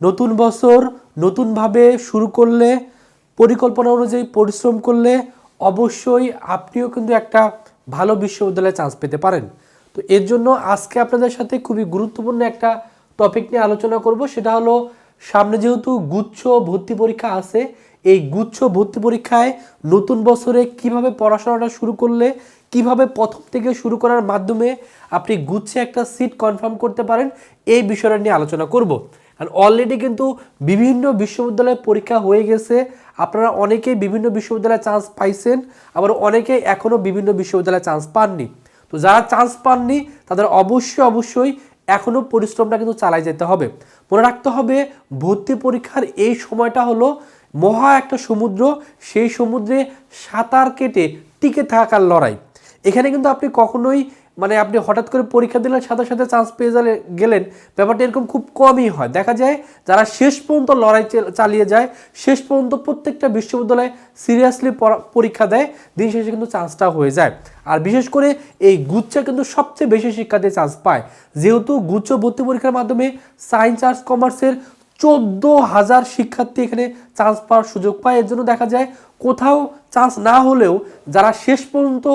নতুন বছর নতুনভাবে শুরু করলে, পরিকল্পনা অনুযায়ী পরিশ্রম করলে অবশ্যই আপনিও কিন্তু একটা ভালো বিশ্ববিদ্যালয়ে চান্স পেতে পারেন। তো এর জন্য আজকে আপনাদের সাথে খুবই গুরুত্বপূর্ণ একটা টপিক নিয়ে আলোচনা করব। সেটা হলো, সামনে যেহেতু গুচ্ছ ভর্তি পরীক্ষা আছে, এই গুচ্ছ ভর্তি পরীক্ষায় নতুন বছরে কীভাবে পড়াশোনাটা শুরু করলে, কীভাবে প্রথম থেকে শুরু করার মাধ্যমে আপনি গুচ্ছে একটা সিট কনফার্ম করতে পারেন, এই বিষয়টা নিয়ে আলোচনা করব। কারণ অলরেডি কিন্তু বিভিন্ন বিশ্ববিদ্যালয়ে পরীক্ষা হয়ে গেছে। আপনারা অনেকেই বিভিন্ন বিশ্ববিদ্যালয়ে চান্স পাইছেন, আবার অনেকেই এখনও বিভিন্ন বিশ্ববিদ্যালয়ে চান্স পাননি। তো যারা চান্স পাননি, তাদের অবশ্যই অবশ্যই এখনও পরিশ্রমটা কিন্তু চালাই যেতে হবে। মনে রাখতে হবে, ভর্তি পরীক্ষার এই সময়টা হলো মহা একটা সমুদ্র, সেই সমুদ্রে সাঁতার কেটে টিকে থাকার লড়াই। এখানে কিন্তু আপনি কখনোই মানে আপনি হঠাৎ করে পরীক্ষা দিলেন, সাথে সাথে চান্স পেয়ে গেলে, গেলেন। ব্যাপারটা এরকম খুব কমই হয়। দেখা যায় যারা শেষ পর্যন্ত লড়াই চালিয়ে যায়, শেষ পর্যন্ত প্রত্যেকটা বিশ্ববিদ্যালয়ে সিরিয়াসলি পরীক্ষা দেয়, দিন শেষে কিন্তু চান্সটা হয়ে যায়। আর বিশেষ করে এই গুচ্ছে কিন্তু সবচেয়ে বেশি শিক্ষার্থী চান্স পায়। যেহেতু গুচ্ছ ভর্তি পরীক্ষার মাধ্যমে সায়েন্স আর্টস কমার্সের চোদ্দ হাজার শিক্ষার্থী এখানে চান্স পাওয়ার সুযোগ পায়। এর জন্য দেখা যায় কোথাও চান্স না হলেও যারা শেষ পর্যন্ত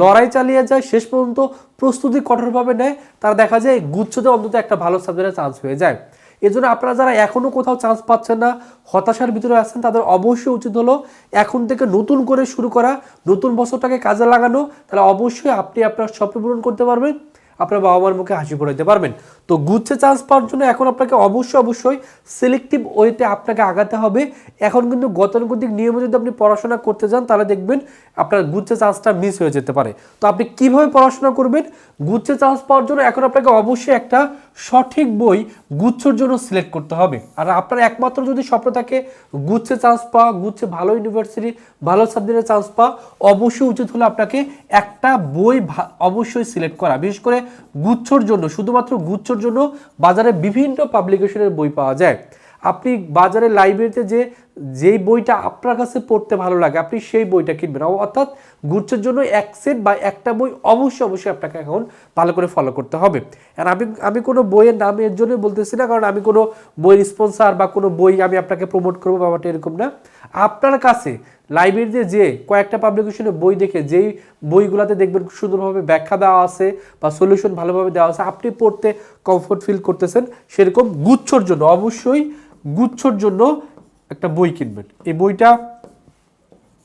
লড়াই চালিয়ে যায়, শেষ পর্যন্ত প্রস্তুতি কঠোরভাবে নেয়, তারা দেখা যায় গুচ্ছতে অন্তত একটা ভালো সাবজেক্টে চান্স হয়ে যায়। এজন্য আপনারা যারা এখনও কোথাও চান্স পাচ্ছেন না, হতাশার ভিতরে আছেন, তাদের অবশ্যই উচিত হলো এখন থেকে নতুন করে শুরু করা, নতুন বছরটাকে কাজে লাগানো। তাহলে অবশ্যই আপনি আপনার স্বপ্ন পূরণ করতে পারবেন। আপনার বাবা মার মুখে হাসি পড়াইতে পারবেন। তো গুচ্ছে চান্স পাওয়ার জন্য এখন আপনাকে অবশ্যই অবশ্যই সিলেক্টিভ ওয়েতে আপনাকে আগাতে হবে। এখন কিন্তু গতানুগতিক নিয়মে যদি আপনি পড়াশোনা করতে যান, তাহলে দেখবেন আপনার গুচ্ছে চান্সটা মিস হয়ে যেতে পারে। তো আপনি কীভাবে পড়াশোনা করবেন? গুচ্ছে চান্স পাওয়ার জন্য এখন আপনাকে অবশ্যই একটা সঠিক বই গুচ্ছর জন্য সিলেক্ট করতে হবে। আর আপনার একমাত্র যদি স্বপ্ন থাকে, গুচ্ছে চান্স পাওয়া, গুচ্ছে ভালো ইউনিভার্সিটি ভালো সাবজেক্টের চান্স পাওয়া, অবশ্যই উচিত হলো আপনাকে একটা বই অবশ্যই সিলেক্ট করা। বিশেষ করে গুচ্ছর জন্য, শুধুমাত্র গুচ্ছর জন্য বাজারে বিভিন্ন পাবলিকেশনের বই পাওয়া যায়। আপনি বাজারে লাইব্রেরিতে যে, যেই বইটা আপনার কাছে পড়তে ভালো লাগে, আপনি সেই বইটা কিনবেন। অর্থাৎ গুচ্ছের জন্য এক সেট বা একটা বই অবশ্যই অবশ্যই আপনাকে এখন ভালো করে ফলো করতে হবে। আর আমি আমি কোনো বইয়ের নাম এর জন্যই বলতেছি না, কারণ আমি কোনো বইয়ের স্পন্সার বা কোনো বই আমি আপনাকে প্রমোট করব ব্যাপারটা এরকম না। আপনার কাছে লাইব্রেরিতে যে কয়েকটা পাবলিকেশনে বই দেখে, যেই বইগুলোতে দেখবেন খুব সুন্দরভাবে ব্যাখ্যা দেওয়া আছে বা সলিউশন ভালোভাবে দেওয়া আছে, আপনি পড়তে কমফোর্ট ফিল করতেছেন, সেরকম গুচ্ছর জন্য অবশ্যই গুচ্ছর জন্য একটা বই কিনবেন। এই বইটা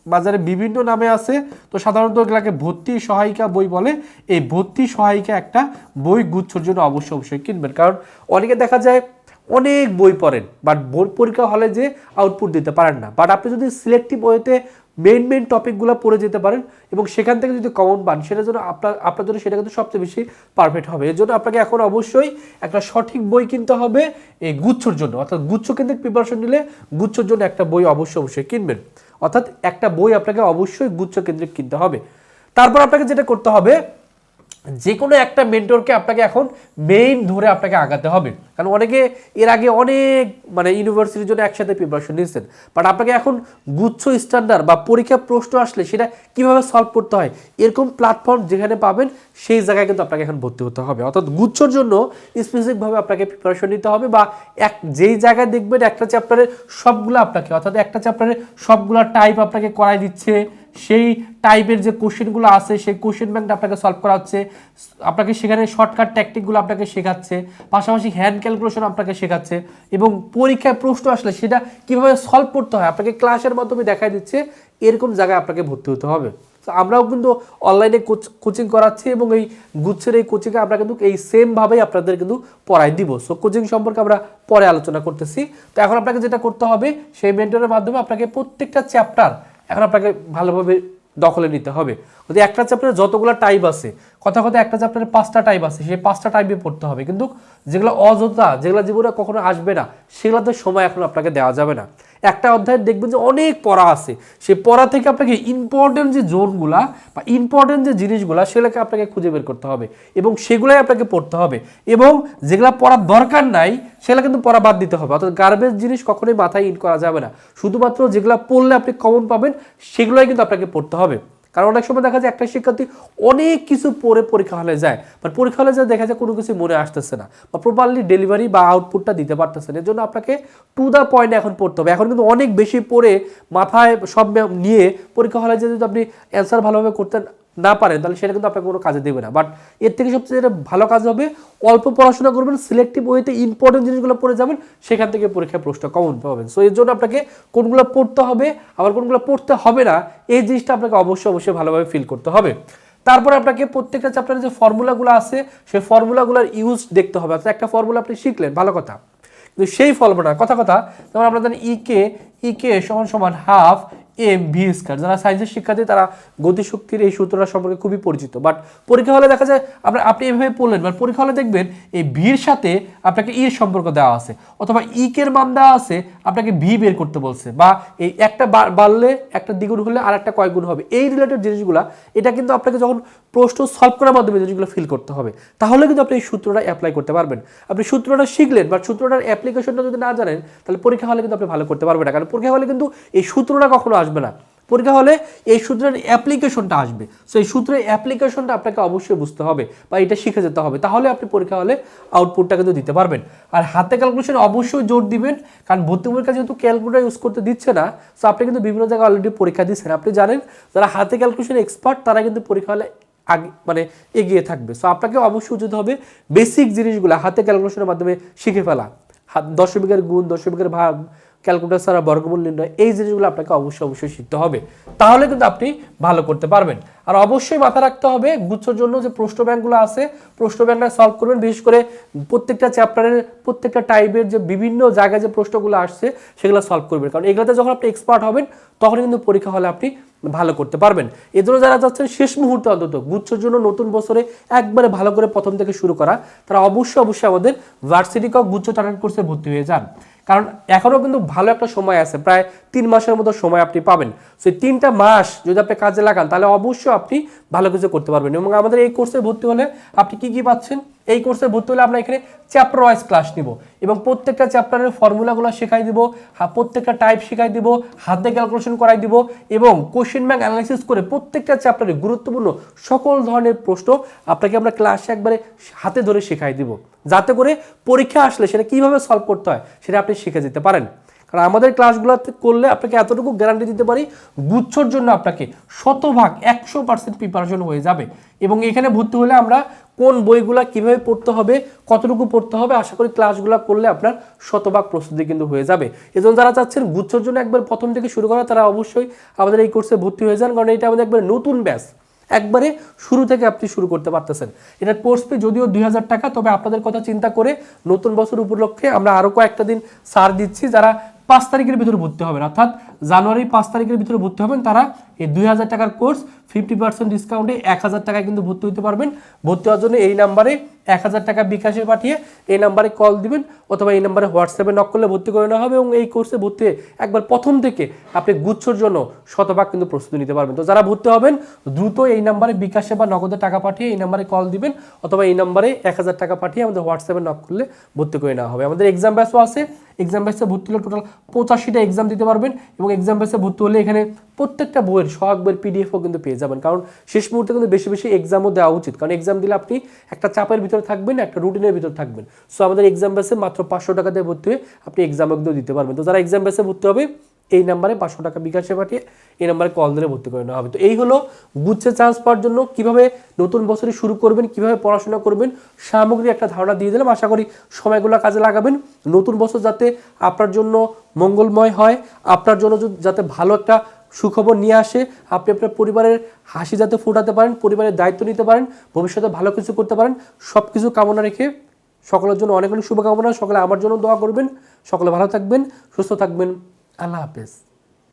বাজারে বিভিন্ন নামে আছে। তো সাধারণত এগুলাকে ভর্তি সহায়িকা বই বলে। এই ভর্তি সহায়িকা একটা বই গুচ্ছর জন্য অবশ্যই অবশ্যই কিনবেন। কারণ অনেকে দেখা যায় অনেক বই পড়েন বাট বোর্ড পরীক্ষা হলে যে আউটপুট দিতে পারেন না। বাট আপনি যদি সিলেক্টিভ ওয়েতে মেইন মেন টপিকগুলো পড়ে যেতে পারেন এবং সেখান থেকে যদি কমন পান, সেটা জন্য আপনার আপনার জন্য সেটা কিন্তু সবচেয়ে বেশি পারফেক্ট হবে। এর জন্য আপনাকে এখন অবশ্যই একটা সঠিক বই কিনতে হবে এই গুচ্ছর জন্য। অর্থাৎ গুচ্ছ কেন্দ্রিক প্রিপারেশন নিলে গুচ্ছর জন্য একটা বই অবশ্যই অবশ্যই কিনবেন। অর্থাৎ একটা বই আপনাকে অবশ্যই গুচ্ছ কেন্দ্রিক কিনতে হবে। তারপর আপনাকে যেটা করতে হবে যে কোনো একটা মেন্টরকে আপনাকে এখন মেইন ধরে আপনাকে আগাতে হবে। কারণ অনেকে এর আগে অনেক মানে ইউনিভার্সিটির জন্য একসাথে প্রিপারেশন নিয়েছেন। বাট আপনাকে এখন গুচ্ছ স্ট্যান্ডার্ড বা পরীক্ষা প্রশ্ন আসলে সেটা কীভাবে সলভ করতে হয়, এরকম প্ল্যাটফর্ম যেখানে পাবেন, সেই জায়গায় কিন্তু আপনাকে এখন ভর্তি হতে হবে। অর্থাৎ গুচ্ছর জন্য স্পেসিফিকভাবে আপনাকে প্রিপারেশন নিতে হবে বা এক যেই জায়গায় দেখবেন একটা চ্যাপ্টারের সবগুলো আপনাকে, অর্থাৎ একটা চ্যাপ্টারের সবগুলো টাইপ আপনাকে করাই দিচ্ছে। সেই টাইপের যে কোশ্চেনগুলো আছে, সেই কোশ্চেন ব্যাংকটা আপনাকে সলভ করা হচ্ছে। আপনাকে সেখানে শর্টকাট ট্যাকটিকগুলো আপনাকে শেখাচ্ছে। পাশাপাশি হ্যান্ড ক্যালকুলেশন আপনাকে শেখাচ্ছে। এবং পরীক্ষায় প্রশ্ন আসলে সেটা কীভাবে সলভ করতে হয়, আপনাকে ক্লাসের মাধ্যমে দেখাই দিচ্ছে, এরকম জায়গায় আপনাকে ভর্তি হতে হবে। তো আমরাও কিন্তু অনলাইনে কোচ কোচিং করাচ্ছি এবং এই গুচ্ছের এই কোচিংয়ে আমরা কিন্তু এই সেমভাবেই আপনাদের কিন্তু পড়াই দিব। সো কোচিং সম্পর্কে আমরা পরে আলোচনা করতেছি। তো এখন আপনাকে যেটা করতে হবে, সেই মেন্টরের মাধ্যমে আপনাকে প্রত্যেকটা চ্যাপ্টার এখন আপনাকে ভালোভাবে দখলে নিতে হবে। যদি একটা চ্যাপ্টারে যতগুলো টাইপ আছে কথা কথা একটা চ্যাপ্টারে পাঁচটা টাইপ আছে, সেই পাঁচটা টাইপে পড়তে হবে। কিন্তু যেগুলো অযোধ্যা যেগুলো জীবনে কখনো আসবে না, সেগুলোতে সময় এখন আপনাকে দেওয়া যাবে না। একটা অধ্যায় দেখবেন যে অনেক পড়া আছে। সেই পড়া থেকে আপনাকে ইম্পর্টেন্ট যে জোনগুলা বা ইম্পর্টেন্ট যে জিনিসগুলা, সেগুলোকে আপনাকে খুঁজে বের করতে হবে। এবং সেগুলাই আপনাকে পড়তে হবে। এবং যেগুলা পড়ার দরকার নাই, সেগুলো কিন্তু পড়া বাদ দিতে হবে। অর্থাৎ গার্বেজ জিনিস কখনোই মাথায় ইন করা যাবে না। শুধুমাত্র যেগুলো পড়লে আপনি কমন পাবেন, সেগুলোই কিন্তু আপনাকে পড়তে হবে। কারণ অনেক সময় দেখা যায় একটা শিক্ষার্থী অনেক কিছু পরে পরীক্ষা হলে যায় বাট পরীক্ষা হলে যায় দেখা যায় কোনো কিছু মনে আসতেছে না, বা প্রপারলি ডেলিভারি বা আউটপুটটা দিতে পারতেছে না। এর জন্য আপনাকে টু দ্য পয়েন্ট এখন পড়তে হবে। এখন কিন্তু অনেক বেশি পড়ে মাথায় সব নিয়ে পরীক্ষা হলে যদি আপনি অ্যান্সার ভালোভাবে করতে না পারেন তাহলে সেটা কিন্তু আপনাকে কোনো কাজে দেবে না। বাট এর থেকে সবচেয়ে যেটা ভালো কাজ হবে, অল্প পড়াশোনা করবেন সিলেক্টিভ ওয়েতে ইম্পর্টেন্ট জিনিসগুলো পড়ে যাবেন, সেখান থেকে পরীক্ষায় প্রশ্ন কমন পাবেন। সো এর জন্য আপনাকে কোনগুলো পড়তে হবে, আবার কোনগুলো পড়তে হবে না, এই জিনিসটা আপনাকে অবশ্যই অবশ্যই ভালোভাবে ফিল করতে হবে। তারপরে আপনাকে প্রত্যেকটা চ্যাপ্টারে যে ফর্মুলাগুলো আছে, সেই ফর্মুলাগুলোর ইউজ দেখতে হবে। অর্থাৎ একটা ফর্মুলা আপনি শিখলেন, ভালো কথা। কিন্তু সেই ফর্মুলা কথা কথা, যেমন আমরা জানি ইকে ইকে সমান সমান হাফ এম ভি স্কার যারা সায়েন্সের শিক্ষার্থী, তারা গতিশক্তির এই সূত্রটা সম্পর্কে খুবই পরিচিত। বাট পরীক্ষা হলে দেখা যায় আপনার আপনি এভাবে পড়লেন বাট পরীক্ষা হলে দেখবেন, এই ভির সাথে আপনাকে ইর সম্পর্ক দেওয়া আছে, অথবা ইকের মান দেওয়া আছে, আপনাকে ভি বের করতে বলছে, বা এই একটা বাড়লে একটা দ্বিগুণ হলে আর একটা কয় গুণ হবে। এই রিলেটেড জিনিসগুলা, এটা কিন্তু আপনাকে যখন প্রশ্ন সলভ করার মাধ্যমে জিনিসগুলো ফিল করতে হবে। তাহলে কিন্তু আপনি এই সূত্রটা অ্যাপ্লাই করতে পারবেন। আপনি সূত্রটা শিখলেন বা সূত্রটার অ্যাপ্লিকেশনটা যদি না জানেন, তাহলে পরীক্ষা হলে কিন্তু আপনি ভালো করতে পারবেন না। কারণ পরীক্ষা হলে কিন্তু এই সূত্রটা কখনো আসবে না। পরীক্ষা হলে এই সূত্রের অ্যাপ্লিকেশনটা আসবে। সো এই সূত্রের অ্যাপ্লিকেশনটা আপনাকে অবশ্যই বুঝতে হবে বা এটা শিখে যেতে হবে। তাহলে আপনি পরীক্ষা হলে আউটপুটটা কিন্তু দিতে পারবেন। আর হাতে ক্যালকুলেশন অবশ্যই জোর দিবেন, কারণ ভর্তি পরীক্ষা যেহেতু ক্যালকুলেটার ইউজ করতে দিচ্ছে না সো আপনি কিন্তু বিভিন্ন জায়গায় অলরেডি পরীক্ষা দিচ্ছেন। আপনি জানেন, যারা হাতে ক্যালকুলেশন এক্সপার্ট তারা কিন্তু পরীক্ষা হলে আগে মানে এগিয়ে থাকবে। সো আপনাকে অবশ্যই উচিত হবে বেসিক জিনিসগুলো হাতে ক্যালকুলেশনের মাধ্যমে শিখে ফেলা। দশমিকের গুণ, দশমিকের ভাগ ক্যালকুলেটার ছাড়া বর্গমূল নির্ণয়, এই জিনিসগুলো আপনাকে অবশ্যই অবশ্যই শিখতে হবে। তাহলে কিন্তু আপনি ভালো করতে পারবেন। আর অবশ্যই মাথা রাখতে হবে গুচ্ছর জন্য যে প্রশ্ন ব্যাংকগুলো আছে প্রশ্ন ব্যাংকটা সলভ করবেন। বিশেষ করে প্রত্যেকটা চ্যাপ্টারের প্রত্যেকটা টাইপের যে বিভিন্ন জায়গায় যে প্রশ্নগুলো আসছে, সেগুলো সলভ করবেন। কারণ এগুলোতে যখন আপনি এক্সপার্ট হবেন, তখন কিন্তু পরীক্ষা হলে আপনি ভালো করতে পারবেন। এর জন্য যারা যাচ্ছেন, শেষ মুহূর্তে অন্তত গুচ্ছর জন্য নতুন বছরে একবারে ভালো করে প্রথম থেকে শুরু করা, তারা অবশ্যই অবশ্যই আমাদের ভার্সিটি কক গুচ্ছ টার্গেট কোর্সে ভর্তি হয়ে যান। কারণ এখনও কিন্তু ভালো একটা সময় আছে, প্রায় তিন মাসের মতো সময় আপনি পাবেন। সেই তিনটা মাস যদি আপনি কাজে লাগান, তাহলে অবশ্যই আপনি ভালো কিছু করতে পারবেন এবং আমাদের এই কোর্সে ভর্তি হলে আপনি কি কি পাচ্ছেন? এই কোর্সে ভর্তি হলে আমরা এখানে চ্যাপ্টার ওয়াইজ ক্লাস নিব এবং প্রত্যেকটা চ্যাপ্টারের ফর্মুলাগুলো শেখাই দিব প্রত্যেকটা টাইপ শেখাই দিব, হাতে ক্যালকুলেশন করাই দিব এবং কোশ্চেন ব্যাংক অ্যানালাইসিস করে প্রত্যেকটা চ্যাপ্টারে গুরুত্বপূর্ণ সকল ধরনের প্রশ্ন আপনাকে আমরা ক্লাসে একবারে হাতে ধরে শেখাই দিব। যাতে করে পরীক্ষা আসলে সেটা কীভাবে সলভ করতে হয় সেটা আপনি শিখে যেতে পারেন। কারণ আমাদের ক্লাসগুলোতে করলে আপনাকে এতটুকু গ্যারান্টি দিতে পারি গুচ্ছর জন্য আপনাকে শতভাগ একশো পার্সেন্ট প্রিপারেশন হয়ে যাবে। এবং এখানে ভর্তি হলে আমরা কোন বইগুলা কীভাবে পড়তে হবে, কতটুকু পড়তে হবে, আশা করি ক্লাসগুলো করলে আপনার শতভাগ প্রস্তুতি কিন্তু হয়ে যাবে। এজন্য যারা চাচ্ছেন গুচ্ছর জন্য একবার প্রথম থেকে শুরু করা, তারা অবশ্যই আমাদের এই কোর্সে ভর্তি হয়ে যান, কারণ এটা আমাদের একবার নতুন ব্যাস। একবারে শুরু থেকে আপনি শুরু করতে পারতেছেন। এটার কোর্স ফি যদিও দুই হাজার টাকা, তবে আপনাদের কথা চিন্তা করে নতুন বছর উপলক্ষে আমরা আরও কয়েকটা দিন সার দিচ্ছি। যারা পাঁচ তারিখের ভিতরে ভর্তি হবেন। অর্থাৎ জানুয়ারি পাঁচ তারিখের ভিতরে ভর্তি হবেন তারা। এই দুই হাজার টাকার কোর্স ফিফটি পার্সেন্ট ডিসকাউন্টে এক হাজার টাকায় কিন্তু ভর্তি হতে পারবেন। ভর্তি হওয়ার জন্য এই নাম্বারে এক হাজার টাকা বিকাশে পাঠিয়ে এই নাম্বারে কল দিবেন অথবা এই নাম্বারে হোয়াটসঅ্যাপে নক করলে ভর্তি করে নেওয়া হবে এবং এই কোর্সে ভর্তি হয়ে একবার প্রথম থেকে আপনি গুচ্ছর জন্য শতভাগ কিন্তু প্রস্তুতি নিতে পারবেন। তো যারা ভর্তি হবেন, দ্রুত এই নাম্বারে বিকাশে বা নগদে টাকা পাঠিয়ে এই নাম্বারে কল দিবেন অথবা এই নাম্বারে এক হাজার টাকা পাঠিয়ে আমাদের হোয়াটসঅ্যাপে নক করলে ভর্তি করে নেওয়া হবে। আমাদের এক্সাম ব্যাচও আছে। এক্সাম ব্যাচে ভর্তি হলে টোটাল পঁচাশিটা এক্সাম দিতে পারবেন এবং এক্সাম ব্যাচে ভর্তি হলে এখানে প্রত্যেকটা বইয়ের সহায়ক বইয়ের পিডিএফও কিন্তু পেয়ে যাবেন। কারণ শেষ মুহূর্তে কিন্তু বেশি বেশি এক্সামও দেওয়া উচিত। কারণ এক্সাম দিলে আপনি একটা চাপের ভিতরে থাকবেন একটা রুটিনের ভিতরে থাকবেন। সো আমাদের এক্সাম ব্যাচে মাত্র পাঁচশো টাকা দিয়ে ভর্তি হয়ে আপনি এক্সাম একদম দিতে পারবেন। তো যারা এক্সাম ব্যাচে ভর্তি হবে, এই নাম্বারে পাঁচশো টাকা বিকাশে পাঠিয়ে এই নাম্বারে কল দিলে ভর্তি করে নেওয়া হবে। তো এই হলো গুচ্ছে চান্স পাওয়ার জন্য কীভাবে নতুন বছরে শুরু করবেন, কীভাবে পড়াশোনা করবেন সামগ্রী একটা ধারণা দিয়ে দিলাম। আশা করি সময়গুলো কাজে লাগাবেন। নতুন বছর যাতে আপনার জন্য মঙ্গলময় হয়, আপনার জন্য যাতে ভালো একটা সুখবর নিয়ে আসে। আপনি আপনার পরিবারের হাসি যাতে ফোটাতে পারেন, পরিবারের দায়িত্ব নিতে পারেন, ভবিষ্যতে ভালো কিছু করতে পারেন সব কিছু কামনা রেখে সকলের জন্য অনেক অনেক শুভকামনা। সকলে আমার জন্য দোয়া করবেন। সকলে ভালো থাকবেন, সুস্থ থাকবেন। আল্লাহ হাফেজ।